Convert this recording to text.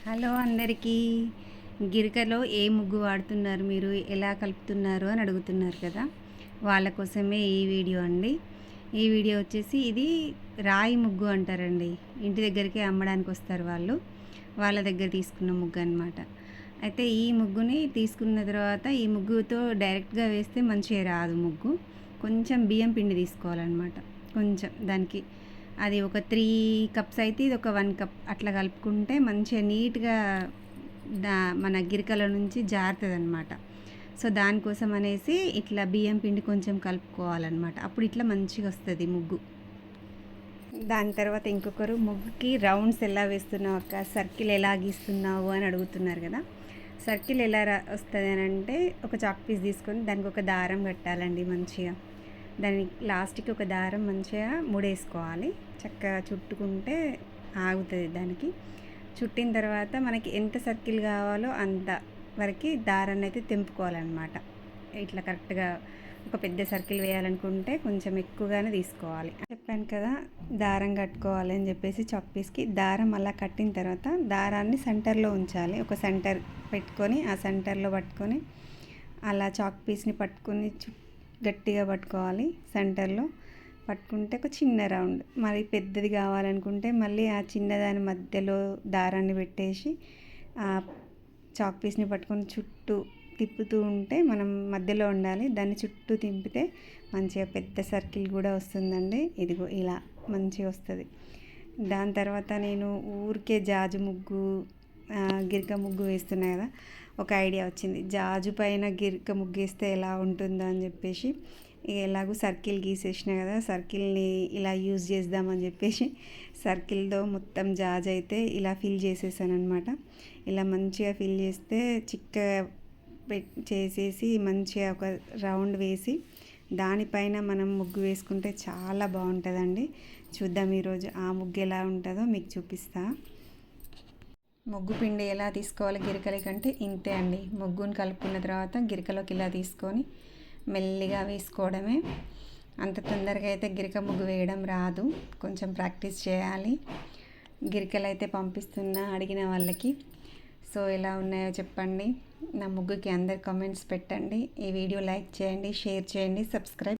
Hello అందరికీ. గిరికలో ఏ ముగ్గు వాడుతున్నారు మీరు? ఎలా కలుపుతున్నారు అని అడుగుతున్నారు కదా? వాళ్ళ కోసమే ఈ వీడియో అండి. ఈ వీడియో వచ్చేసి ఇది రాయి ముగ్గు అంటారండి. ఇంటి దగ్గరికి అమ్మడానికి వస్తారు వాళ్ళు. వాళ్ళ దగ్గర తీసుకున్న ముగ్గు అనమాట అయితే ఈ ముగ్గుని తీసుకున్న తర్వాత ఈ ముగ్గుతో డైరెక్ట్గా వేస్తే మంచిగా రాదు ముగ్గు. కొంచెం బియ్యం పిండి తీసుకోవాలన్నమాట. కొంచెం దానికి అది ఒక త్రీ కప్స్ అయితే ఇది ఒక వన్ కప్ అట్లా కలుపుకుంటే మంచిగా నీట్గా దా మన గిరికల నుంచి జారుతుంది అనమాట సో దానికోసం అనేసి ఇట్లా బియ్యం పిండి కొంచెం కలుపుకోవాలన్నమాట. అప్పుడు ఇట్లా మంచిగా వస్తుంది ముగ్గు. దాని తర్వాత ఇంకొకరు ముగ్గుకి రౌండ్స్ ఎలా వేస్తున్నావు అక్క? సర్కిల్ ఎలా గీస్తున్నావు? అని అడుగుతున్నారు కదా. సర్కిల్ ఎలా రా వస్తుంది అని అంటే ఒక చాక్ పీస్ తీసుకొని దానికి ఒక దారం కట్టాలండి మంచిగా. దాని లాస్ట్కి ఒక దారం మంచిగా ముడేసుకోవాలి. చక్కగా చుట్టుకుంటే ఆగుతుంది దానికి. చుట్టిన తర్వాత మనకి ఎంత సర్కిల్ కావాలో అంత వరకు దారాన్ని అయితే తెంపుకోవాలన్నమాట. ఇట్లా కరెక్ట్గా ఒక పెద్ద సర్కిల్ వేయాలనుకుంటే కొంచెం ఎక్కువగానే తీసుకోవాలి. చెప్పాను కదా దారం కట్టుకోవాలి అని చెప్పేసి చాక్ పీస్కి దారం అలా కట్టిన తర్వాత దారాన్ని సెంటర్లో ఉంచాలి. ఒక సెంటర్ పెట్టుకొని ఆ సెంటర్లో పట్టుకొని అలా చాక్ పీస్ని పట్టుకొని చుట్టూ గట్టిగా పట్టుకోవాలి సెంటర్లో. పట్టుకుంటే ఒక చిన్న రౌండ్. మరి పెద్దది కావాలనుకుంటే మళ్ళీ ఆ చిన్నదాని మధ్యలో దారాన్ని పెట్టేసి ఆ చాక్ పీస్ని పట్టుకొని చుట్టూ తిప్పుతూ ఉంటే మనం మధ్యలో ఉండాలి. దాన్ని చుట్టూ తింపితే మంచిగా పెద్ద సర్కిల్ కూడా వస్తుందండి. ఇదిగో ఇలా మంచిగా వస్తుంది. దాని తర్వాత నేను ఊరికే జాజు ముగ్గు గిరిక ముగ్గు వేస్తున్నాయి కదా ఒక ఐడియా వచ్చింది. జాజు పైన గిరిక ముగ్గు వేస్తే ఎలా ఉంటుందో అని చెప్పేసి ఎలాగో సర్కిల్ గీసేసిన కదా సర్కిల్ని ఇలా యూజ్ చేద్దామని చెప్పేసి సర్కిల్తో మొత్తం జాజ్ అయితే ఇలా ఫిల్ చేసేసాను అనమాట ఇలా మంచిగా ఫిల్ చేస్తే చిక్క చేసేసి మంచిగా ఒక రౌండ్ వేసి దానిపైన మనం ముగ్గు వేసుకుంటే చాలా బాగుంటుందండి. చూద్దాం ఈరోజు ఆ ముగ్గు ఎలా ఉంటుందో మీకు చూపిస్తాను ముగ్గు పిండి ఎలా తీసుకోవాలి గిరికల కంటే ఇంతే అండి. ముగ్గుని కలుపుకున్న తర్వాత గిరికలోకి ఇలా తీసుకొని మెల్లిగా వేసుకోవడమే. అంత తొందరగా అయితే గిరిక ముగ్గు వేయడం రాదు. కొంచెం ప్రాక్టీస్ చేయాలి. గిరికలు అయితే పంపిస్తున్నా అడిగిన వాళ్ళకి. సో ఎలా ఉన్నాయో చెప్పండి. నా ముగ్గుకి అందరు కామెంట్స్ పెట్టండి. ఈ వీడియో లైక్ చేయండి షేర్ చేయండి సబ్స్క్రైబ్